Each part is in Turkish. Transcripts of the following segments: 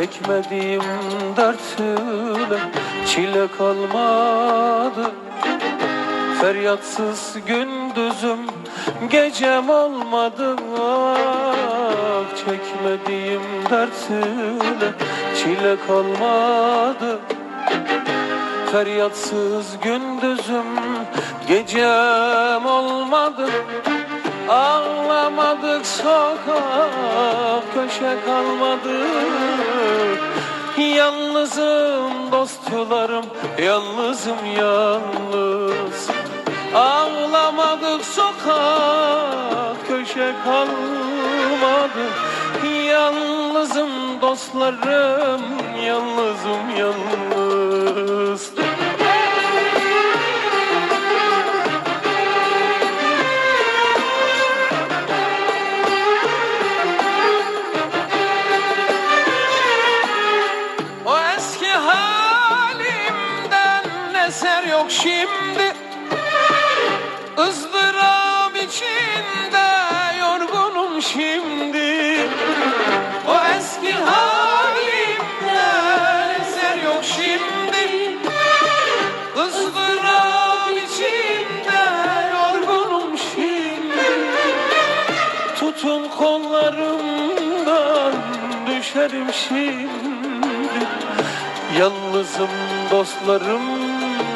Çekmediğim dert ile çile kalmadı. Feryatsız gündüzüm gecem olmadı. Ah Çekmediğim dert ile çile kalmadı. Feryatsız gündüzüm gecem olmadı. Ağlamadık sokak köşe kalmadı Yalnızım dostlarım yalnızım yalnız. Ağlamadık sokak köşe kalmadı. Yalnızım dostlarım yalnızım yalnız yok şimdi. Izdırap içinde yorgunum şimdi. O eski halimden eser yok şimdi. Izdırap içinde yorgunum şimdi. Tutun kollarımdan düşerim şimdi. Yalnızım dostlarım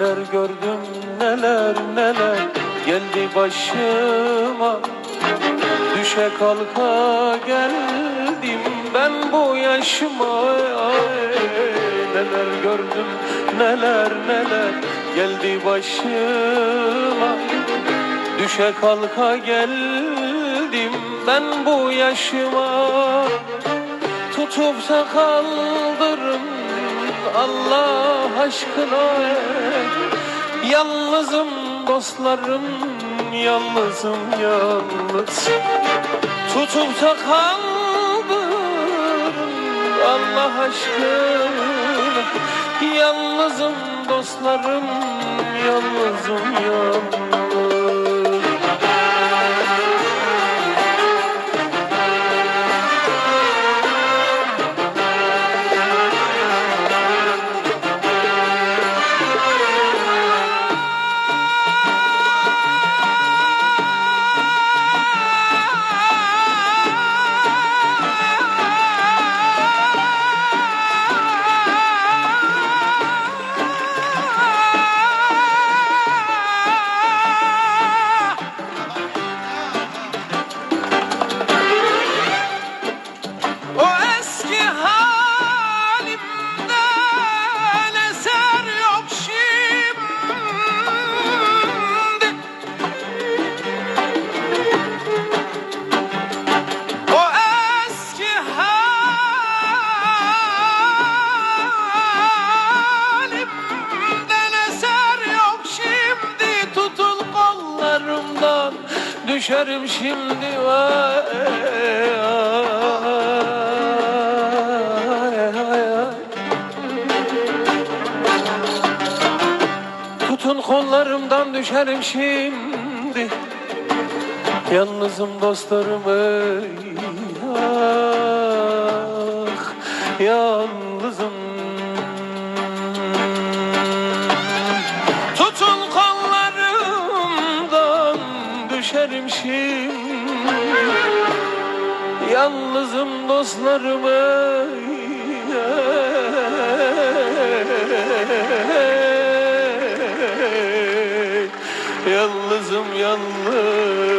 Neler gördüm neler neler geldi başıma. Düşe kalka geldim ben bu yaşıma. Neler gördüm neler neler geldi başıma. Düşe kalka geldim ben bu yaşıma. Tutup da kaldırın Allah aşkına. Yalnızım dostlarım Yalnızım yalnız. Tutup da kaldırın Allah aşkına. Yalnızım dostlarım Yalnızım yalnız düşerim şimdi vay ay, ay, ay. Tutun kollarımdan düşerim şimdi Yalnızım dostlarım ey ah Yalnızım Yalnızım dostlarım ey Yalnızım yalnız.